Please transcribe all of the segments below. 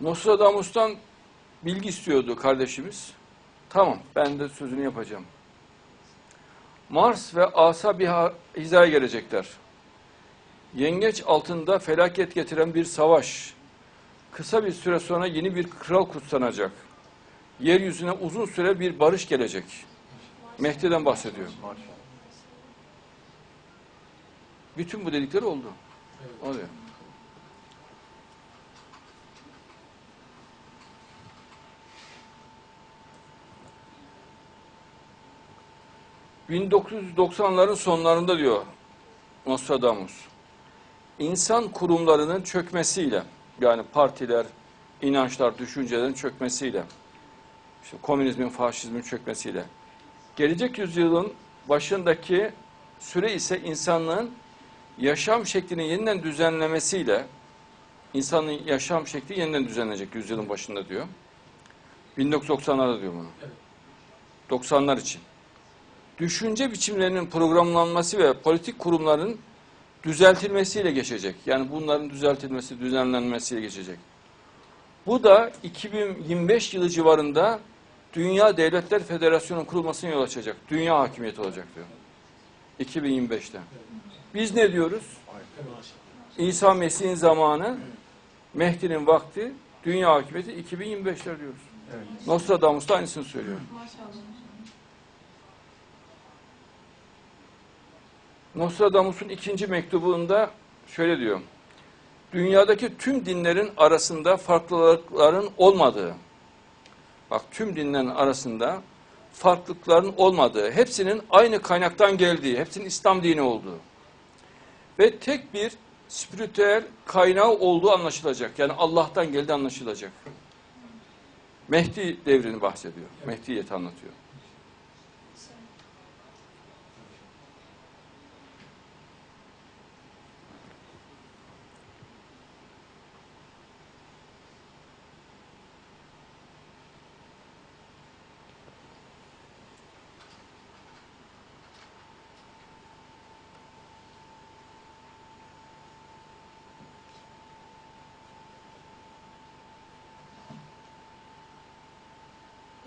Nostradamus'tan bilgi istiyordu kardeşimiz. Tamam, ben de sözünü yapacağım. Mars ve Asa bir hizaya gelecekler. Yengeç altında felaket getiren bir savaş. Kısa bir süre sonra yeni bir kral kutsanacak. Yeryüzüne uzun süre bir barış gelecek. Mehdi'den bahsediyor. Bütün bu dedikleri oldu. Oluyor. ...1990'ların sonlarında diyor Nostradamus. İnsan kurumlarının çökmesiyle... ...yani partiler, inançlar, düşüncelerin çökmesiyle... ...işte komünizmin, faşizmin çökmesiyle... ...gelecek yüzyılın başındaki süre ise insanlığın yaşam şeklini yeniden düzenlemesiyle insanın yaşam şekli yeniden düzenlenecek yüzyılın başında diyor. 1990'larda diyor bunu. 90'lar için. Düşünce biçimlerinin programlanması ve politik kurumların düzeltilmesiyle geçecek. Yani bunların düzeltilmesi, düzenlenmesiyle geçecek. Bu da 2025 yılı civarında Dünya Devletler Federasyonu kurulmasına yol açacak. Dünya hakimiyeti olacak diyor. 2025'te. Biz ne diyoruz? İsa Mesih'in zamanı, Mehdi'nin vakti, dünya hakimiyeti 2025'ler diyoruz. Nostradamus da aynısını söylüyor. Nostradamus'un ikinci mektubunda şöyle diyor. Dünyadaki tüm dinlerin arasında farklılıkların olmadığı, bak tüm dinlerin arasında farklılıkların olmadığı, hepsinin aynı kaynaktan geldiği, hepsinin İslam dini olduğu ve tek bir spiritüel kaynağı olduğu anlaşılacak. Yani Allah'tan geldi anlaşılacak. Mehdi devrini bahsediyor. Mehdiyeti anlatıyor.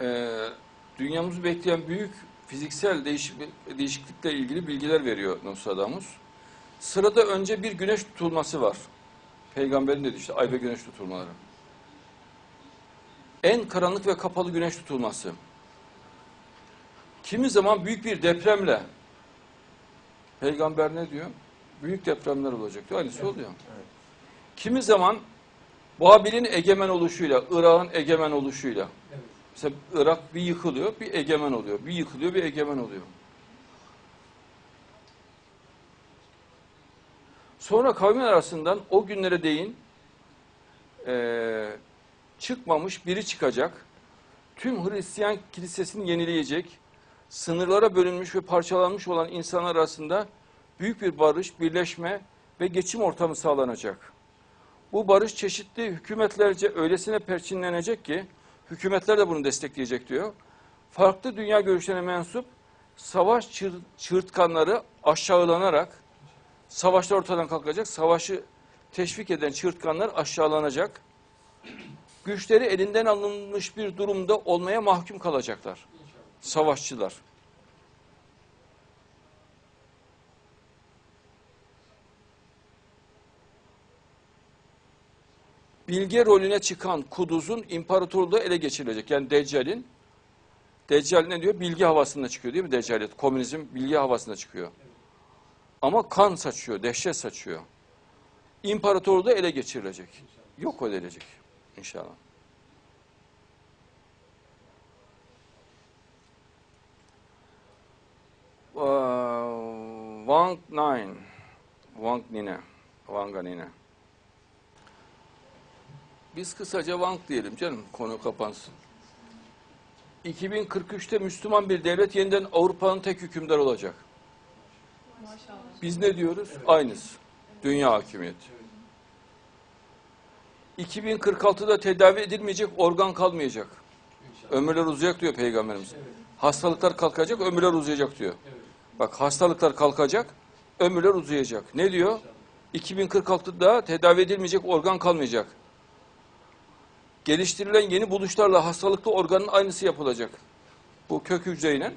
Ee, dünyamızı bekleyen büyük fiziksel değişik, değişiklikle ilgili bilgiler veriyor Nostradamus. Sırada önce bir güneş tutulması var. Peygamberin dedi işte ay ve güneş tutulmaları. En karanlık ve kapalı güneş tutulması. Kimi zaman büyük bir depremle Peygamber ne diyor? Büyük depremler olacak diyor. Aynısı oluyor. Kimi zaman Babil'in egemen oluşuyla, Irak'ın egemen oluşuyla. Mesela Irak bir yıkılıyor, bir egemen oluyor. Bir yıkılıyor, bir egemen oluyor. Sonra kavmin arasından o günlere değin eee, çıkmamış biri çıkacak. Tüm Hristiyan kilisesini yenileyecek. Sınırlara bölünmüş ve parçalanmış olan insanlar arasında büyük bir barış, birleşme ve geçim ortamı sağlanacak. Bu barış çeşitli hükümetlerce öylesine perçinlenecek ki hükümetler de bunu destekleyecek diyor. Farklı dünya görüşlerine mensup savaş çır, çığırtkanları aşağılanarak savaşlar ortadan kalkacak. Savaşı teşvik eden çığırtkanlar aşağılanacak. Güçleri elinden alınmış bir durumda olmaya mahkum kalacaklar. Savaşçılar. Bilge rolüne çıkan Kuduz'un imparatorluğu ele geçirilecek. Yani Deccal'in Deccal ne diyor? Bilgi havasında çıkıyor değil mi Deccaliyet? Komünizm bilgi havasında çıkıyor. Ama kan saçıyor, dehşet saçıyor. İmparatorluğu ele geçirilecek. Yok edilecek inşallah. Wang Nine, Wang Nine, Wang'a Nine. Biz kısaca Wang diyelim canım, konu kapansın. 2043'te Müslüman bir devlet yeniden Avrupa'nın tek hükümdar olacak. Biz ne diyoruz? Aynısı. Dünya hakimiyeti. 2046'da tedavi edilmeyecek organ kalmayacak. Ömürler uzayacak diyor Peygamberimiz. Hastalıklar kalkacak, ömürler uzayacak diyor. Bak hastalıklar kalkacak, ömürler uzayacak. Ne diyor? 2046'da tedavi edilmeyecek organ kalmayacak. Geliştirilen yeni buluşlarla hastalıklı organın aynısı yapılacak. Bu kök hücreyle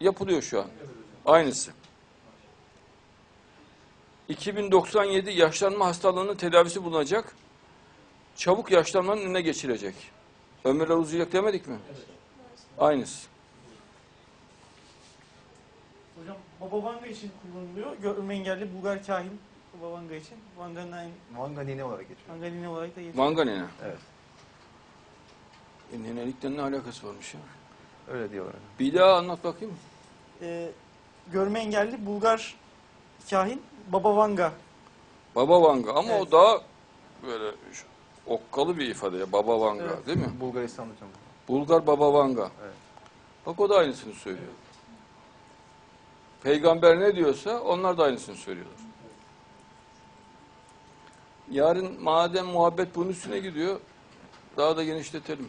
yapılıyor şu an. Aynısı. 2097 yaşlanma hastalığının tedavisi bulunacak. Çabuk yaşlanmanın önüne geçilecek. Ömürler uzayacak demedik mi? Aynısı. Hocam Baba Vanga için kullanılıyor. Görme engelli Bulgar kahin Baba Vanga için. Vanganine, Manganine olarak geçiyor. Vanganine olarak da geçiyor. Manga nene. Evet. E, nenelikten ne alakası varmış ya? Öyle diyorlar. Bir daha anlat bakayım. Ee, görme engelli Bulgar kahin Baba Vanga. Baba Vanga ama Evet. o daha böyle şu- okkalı bir ifade ya. Baba Vanga Evet. değil mi? Bulgaristan hocam. Bulgar Baba Vanga. Evet. Bak o da aynısını söylüyor. Peygamber ne diyorsa onlar da aynısını söylüyorlar. Yarın madem muhabbet bunun üstüne gidiyor daha da genişletelim